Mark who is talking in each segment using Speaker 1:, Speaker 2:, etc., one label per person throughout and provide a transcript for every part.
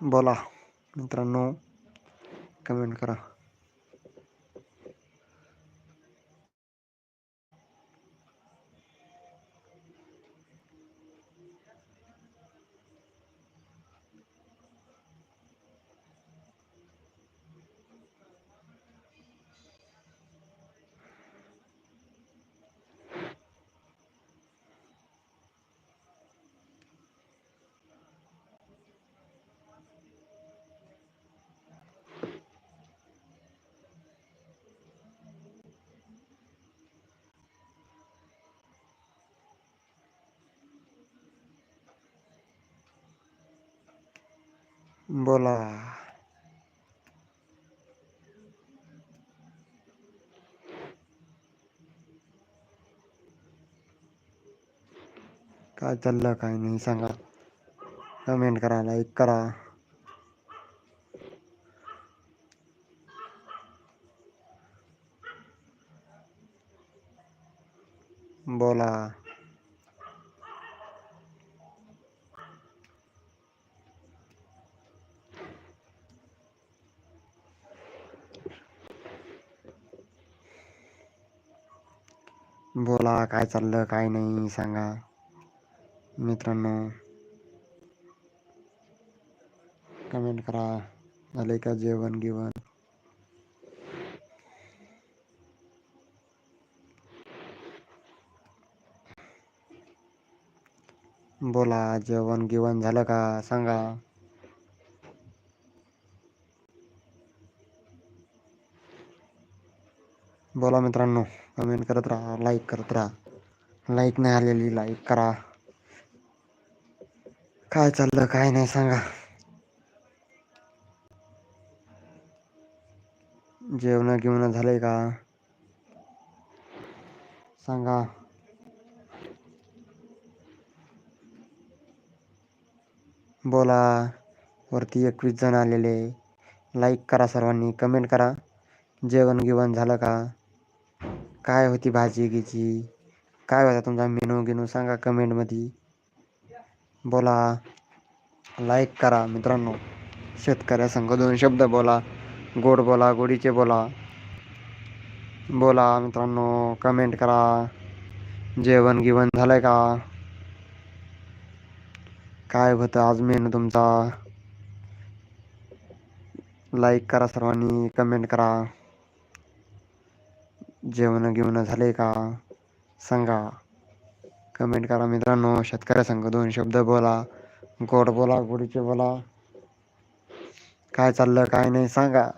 Speaker 1: बोला मित्रांनो कमेंट करा. बोला काय चाललं काय नाही सांगा कमेंट करा लाईक करा बोला बोला काय चाललं काय नाही सांगा. मित्रांनो कमेंट करा. झाले का जेवण गिवण? बोला जेवण गिवण झालं का? सांगा. बोला मित्रांनो. कमेंट करत राहा लाईक करत राहा. लाईक नाही आलेली लाईक करा. काय चाललं काय नाही सांगा. जेवण गिवणं झालंय का? सांगा. बोला. वरती एकवीस जण आलेले. लाईक करा सर्वांनी कमेंट करा. जेवण गिवण झालं का? काय होती भाजी गिजी? काय होता तुमचा मेनू गिनू सांगा कमेंटमध्ये. बोला. लाईक करा मित्रांनो. शेतकऱ्यासंग दोन शब्द बोला. गोड बोला गोडीचे बोला. बोला मित्रांनो कमेंट करा. जेवण गिवण झालंय का? काय होतं आज मेनू तुमचा? लाईक करा सर्वांनी कमेंट करा. जेवण गिवणं झाले का? सांगा. कमेंट करा मित्रांनो. शेतकऱ्या शेतकऱ्यासंग दोन शब्द बोला. गोड बोला गोडीचे बोला. काय चाललं काय नाही सांगा.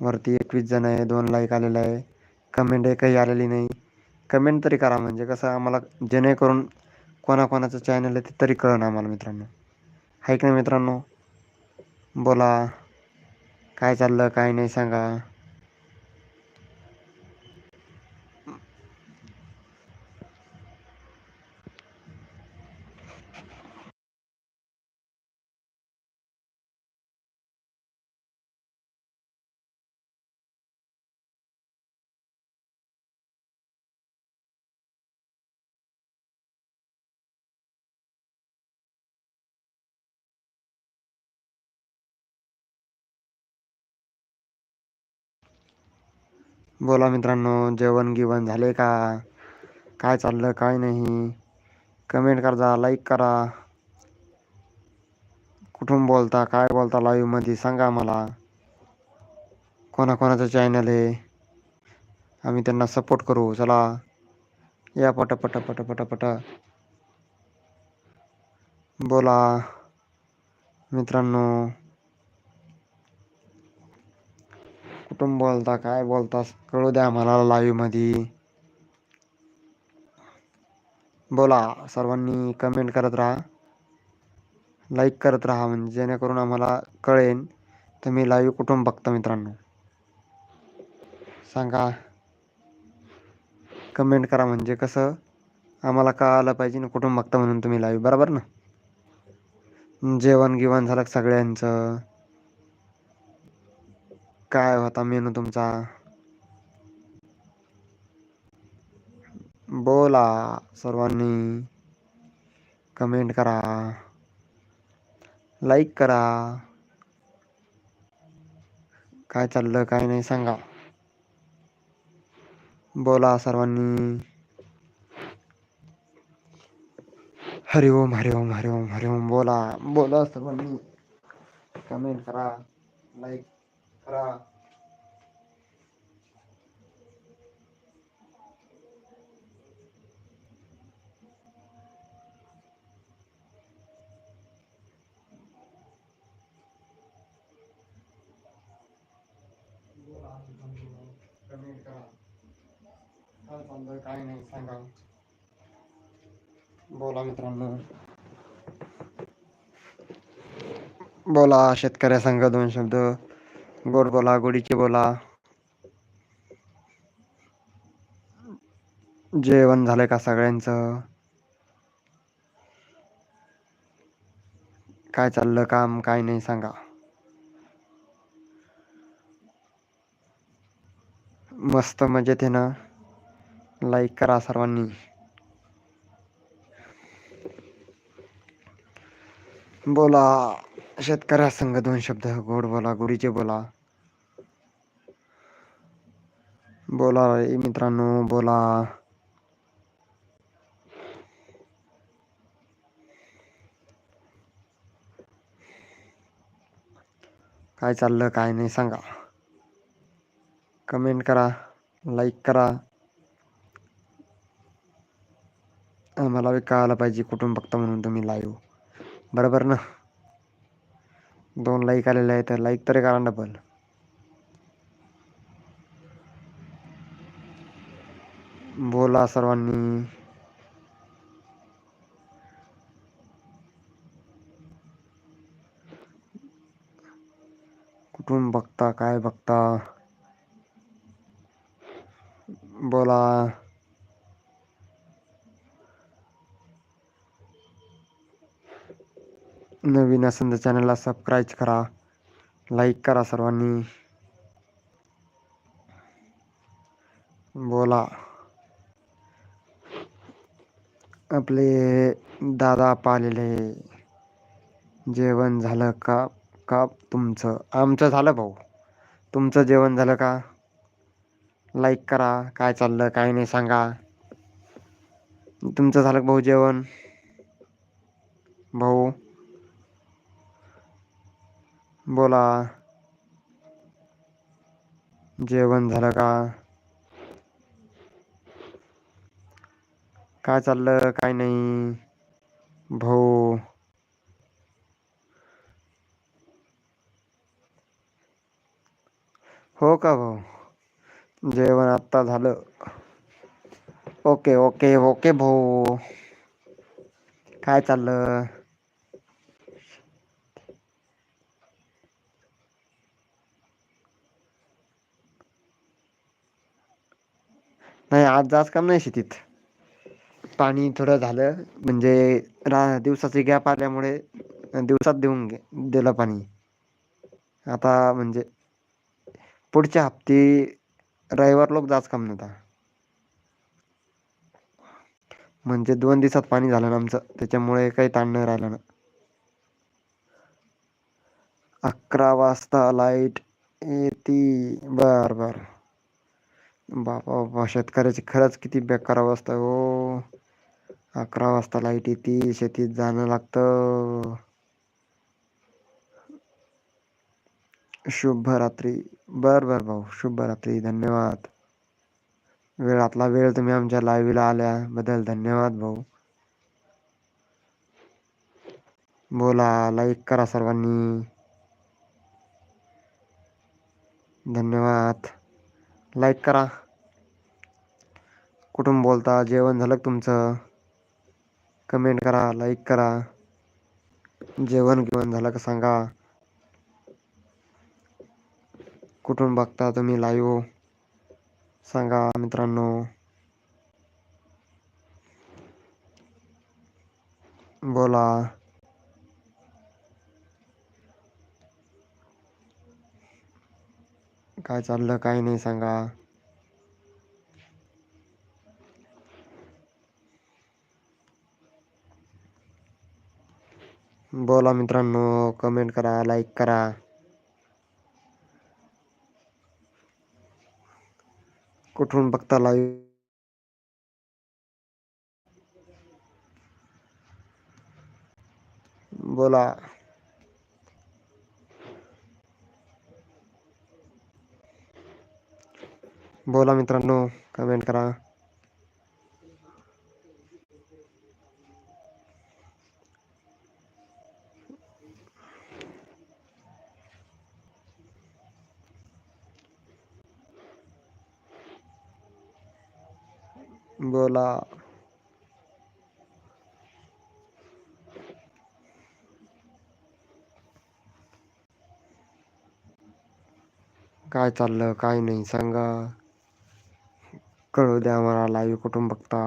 Speaker 1: वरती एकवीस जण आहे दोन लाईक आलेलं आहे. कमेंट एकही आलेली नाही. कमेंट तरी करा म्हणजे कसं आम्हाला जेणेकरून कोणाकोणाचं चॅनल आहे ते तरी कळणं आम्हाला मित्रांनो. आहे की नाही मित्रांनो? बोला. काय चाललं काय नाही सांगा. बोला मित्रांनो जेवण गिवण झाले का? काय चाललं काय नाही? कमेंट करा लाईक करा. कुठून बोलता काय बोलता लाईव्हमध्ये सांगा मला कोणाकोणाचं चॅनल आहे? आम्ही त्यांना सपोर्ट करू. चला या पट पट पट पट पट. बोला मित्रांनो. कुठून बोलता काय बोलता कळू द्या आम्हाला लाईव्हमध्ये बोला सर्वांनी कमेंट करत राहा. लाईक करत राहा म्हणजे जेणेकरून आम्हाला कळेन तुम्ही लाईव्ह कुठून बघता मित्रांनो. सांगा. कमेंट करा म्हणजे कसं आम्हाला कळालं पाहिजे ना कुठून बघता म्हणून तुम्ही लाईव्ह बरोबर ना? जेवण गिवण झालं सगळ्यांचं? काय होता मेनू तुमचा? बोला सर्वांनी. कमेंट करा. लाईक करा. काय चाललं काय नाही सांगा. बोला सर्वांनी. हरि ओम हरि ओम हरि ओम हरि ओम बोला बोला सर्वांनी. कमेंट करा. लाईक करा कमेंट करा काय चाललं काय नाही सांगा बोला मित्रांनो. बोला शेतकऱ्या संघ दोन शब्द. गोड बोला गोडीचे बोला जेवण झालंय का सगळ्यांचं? काय चाललं काम काय नाही सांगा. मस्त मजेत आहे ना? लाईक करा सर्वांनी. बोला. शेतकऱ्या संघ दोन शब्द गोड बोला गोडीचे बोला. बोला मित्रांनो बोला. काय चाललं काय नाही सांगा. कमेंट करा लाईक करा. आम्हाला कळायला पाहिजे कुठून बघता म्हणून तुम्ही लाईव्ह बरोबर ना? दोन लाईक आलेले आहेत. लाईक तरी करा डबल बोला सर्वांनी. कुठून बघता, काय बघता? बोला. नवीन असेल तर चॅनलला सबस्क्राईब करा लाईक करा सर्वांनी. बोला. आपले दादा पाहिलेले. जेवण झालं का? का तुमचं? आमचं झालं भाऊ. तुमचं जेवण झालं का? लाईक करा. काय चाललं? काय नाही सांगा. तुमचं झालं भाऊ जेवण? भाऊ? बोला. जेवण झालं का? काय चाललं? काय नाही. भाऊ. हो का भाऊ? जेवण आत्ता झालं. ओके ओके ओके भाऊ. काय चाललं? नाही आज जास्त काम नाही शेतीत. पाणी थोडं झालं म्हणजे रा दिवसाची गॅप आल्यामुळे दिवसात देऊन गे दिलं पाणी. आता म्हणजे पुढच्या हप्ते रविवार लोक जास्त काम नव्हता म्हणजे दोन दिवसात पाणी झालं ना आमचं त्याच्यामुळे काही ताण नाही राहिला ना. अकरा वाजता लाइट येते. बर बर. बापा बापा शेतकऱ्याची खरंच किती बेकार अवस्था हो. अकरा वाजता लाइट येते शेतीत जाणं लागतं. शुभरात्री. बर बर भाऊ शुभरात्री. धन्यवाद. वेळातला वेळ तुम्ही आमच्या लाईव्हला आल्याबद्दल धन्यवाद भाऊ. बोला लाईक करा सर्वांनी. धन्यवाद. लाईक करा. कुठून बोलता? जेवण झालं तुमचं? कमेंट करा लाईक करा. जेवण गिवण झालं का सांगा. कुठून बघता तुम्ही लाईव्ह सांगा मित्रांनो. बोला. काय चाललं काय नाही सांगा. बोला मित्रांनो कमेंट करा लाईक करा. कुठून बघता लाईव्ह बोला. बोला मित्रांनो कमेंट करा. बोला. काय चाललं काय नाही सांगा. कळू द्या मला लाईव्ह कुठून बघता?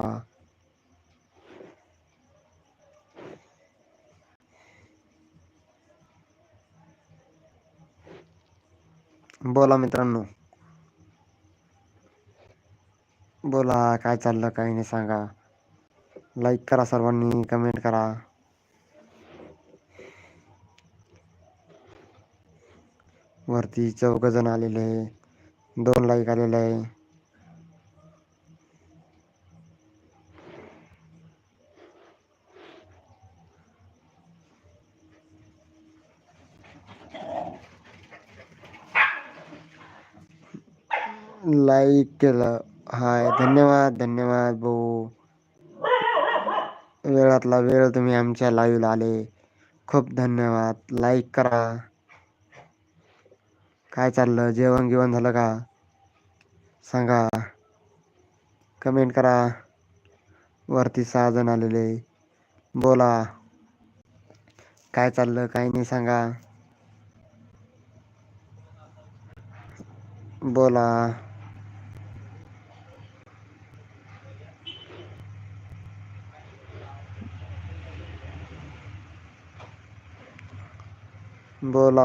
Speaker 1: बोला मित्रांनो. बोला काय चाललं काय नाही सांगा. लाईक करा सर्वांनी कमेंट करा. वरती चौघ जण आलेले आहे. दोन लाईक आलेले आहे. लाईक केलं. हाय धन्यवाद धन्यवाद भाऊ. वेळातला वेळ तुम्ही आमच्या लाईव्हला आले. खूप धन्यवाद. लाईक करा. काय चाललं? जेवण गिवण झालं का? सांगा. कमेंट करा. वरती सहा जण आलेले. बोला. काय चाललं? काय नाही सांगा. बोला. बोला